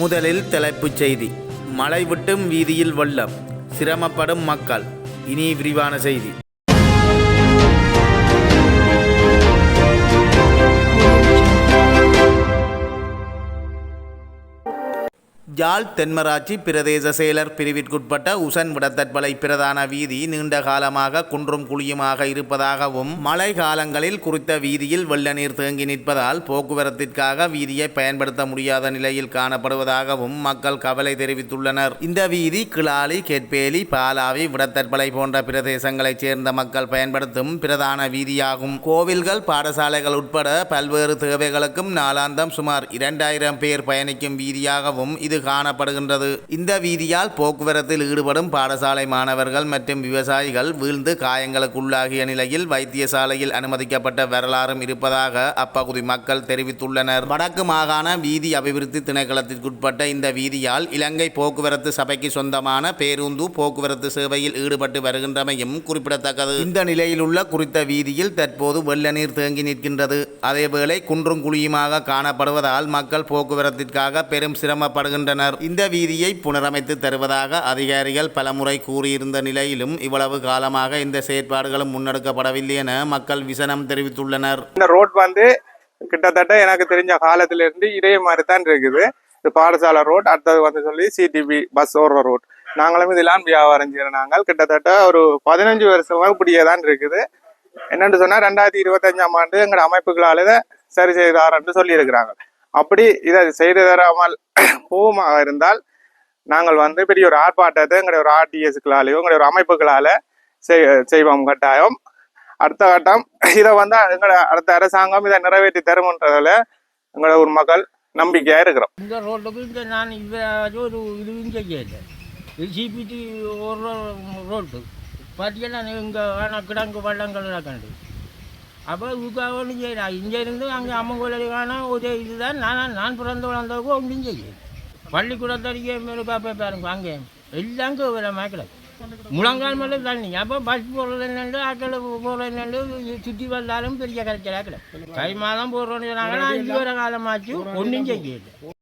முதலில் தலைப்புச் செய்தி. மழை விட்டும் வீதியில் வெள்ளம். சிரமப்படும் மக்கள். இனி விரிவான செய்தி. ஜால் தென்மராட்சி பிரதேச செயலர் பிரிவிற்குட்பட்ட உசன் விடத்தற்பலை பிரதான வீதி நீண்ட காலமாக குன்றும் குழியுமாக இருப்பதாகவும் மழை காலங்களில் குறித்த வீதியில் வெள்ள நீர் தேங்கி நிற்பதால் போக்குவரத்திற்காக வீதியை பயன்படுத்த முடியாத நிலையில் காணப்படுவதாகவும் மக்கள் கவலை தெரிவித்துள்ளனர். இந்த வீதி கிளாலி கெட்பேலி பாலாவி விடத்தற்பலை போன்ற பிரதேசங்களைச் சேர்ந்த மக்கள் பயன்படுத்தும் பிரதான வீதியாகும். கோவில்கள் பாடசாலைகள் உட்பட பல்வேறு தேவைகளுக்கும் நாளாந்தம் சுமார் இரண்டாயிரம் பேர் பயணிக்கும் வீதியாகவும் இது காணப்படுகின்றது. இந்த வீதியால் போக்குவரத்தில் ஈடுபடும் பாடசாலை மாணவர்கள் மற்றும் விவசாயிகள் வீழ்ந்து காயங்களுக்குள்ளாகிய நிலையில் வைத்தியசாலையில் அனுமதிக்கப்பட்ட வரலாறும் இருப்பதாக அப்பகுதி மக்கள் தெரிவித்துள்ளனர். வடக்கு மாகாண வீதி அபிவிருத்தி திணைக்களத்திற்குட்பட்ட இந்த வீதியால் இலங்கை போக்குவரத்து சபைக்கு சொந்தமான பேருந்து போக்குவரத்து சேவையில் ஈடுபட்டு வருகின்றமையும் குறிப்பிடத்தக்கது. இந்த நிலையில் உள்ள குறித்த வீதியில் தற்போது வெள்ள நீர் தேங்கி நிற்கின்றது. அதேவேளை குன்றும் குழியுமாக காணப்படுவதால் மக்கள் போக்குவரத்திற்காக பெரும் சிரமப்படுகின்றனர். இந்த வீதியை புனரமைத்து தருவதாக அதிகாரிகள் பலமுறை கூறியிருந்த நிலையிலும் இவ்வளவு காலமாக இந்த செயற்பாடுகளும் முன்னெடுக்கப்படவில்லை என மக்கள் விசனம் தெரிவித்துள்ளனர். இந்த ரோட் வந்து கிட்டத்தட்ட எனக்கு தெரிஞ்ச காலத்திலிருந்து இதே மாதிரி தான் இருக்குது. இது பாடசாலை ரோட் அடுத்தது வந்து சொல்லி சிடிபி பஸ் ஓடுற ரோட். நாங்களும் இதெல்லாம் வியாபாரம் செய்யற நாங்கள். கிட்டத்தட்ட ஒரு பதினஞ்சு வருஷமா இப்படியே தான் இருக்குது. என்னென்னு சொன்னால் ரெண்டாயிரத்தி இருபத்தஞ்சாம் ஆண்டு எங்களோட அமைப்புகளால் சரி செய்தார் என்று சொல்லியிருக்கிறாங்க. அப்படி இதை செய்து தராமல் போவமாக இருந்தால் நாங்கள் வந்து பெரிய ஒரு ஆர்ப்பாட்டத்தை எங்களுடைய ஒரு ஆர்டிஎஸ்களாலேயோ எங்களுடைய ஒரு அமைப்புகளால் செய் செய்வோம் கட்டாயம். அடுத்த கட்டம் இதை வந்து எங்களோட அடுத்த அரசாங்கம் இதை நிறைவேற்றி தருமன்றதில் எங்களோட ஒரு மக்கள் நம்பிக்கையாக இருக்கிறோம். இந்த ரோட்டுக்கு இந்த நான் இவ்வளோ ஒரு இதுவும் செய்யலை ஜிபிடி ஒரு ரோட்டு. பார்த்தீங்கன்னா இங்கே வேணாம் கிடங்கு வள்ளங்கள் கண்டு. அப்போ இதுக்காக ஒன்றும் செய்யலாம் இங்கே இருந்து அங்கே அம்மன் கோயில் வேணாம் ஒரு இதுதான். நான் நான் பிறந்த வளர்ந்தவங்க ஒன்றும் செய்யும் பள்ளிக்கூடத்தடிக்கே மேலே பார்ப்பேன் பாருங்க அங்கே. எல்லாம் விலை கிடக்கு. முழங்கால் மேலே தண்ணி. அப்போ பஸ் போடுறது என்னண்டு ஆக்கள் போடுறது என்னண்டு சுற்றி வந்தாலும் பெரிய கரைச்சலாக கிடக்கு. கை மாதம் போடுறோன்னு சொன்னாங்கன்னா அஞ்சு வர காலமாச்சு. ஒன்றும் செய்யல.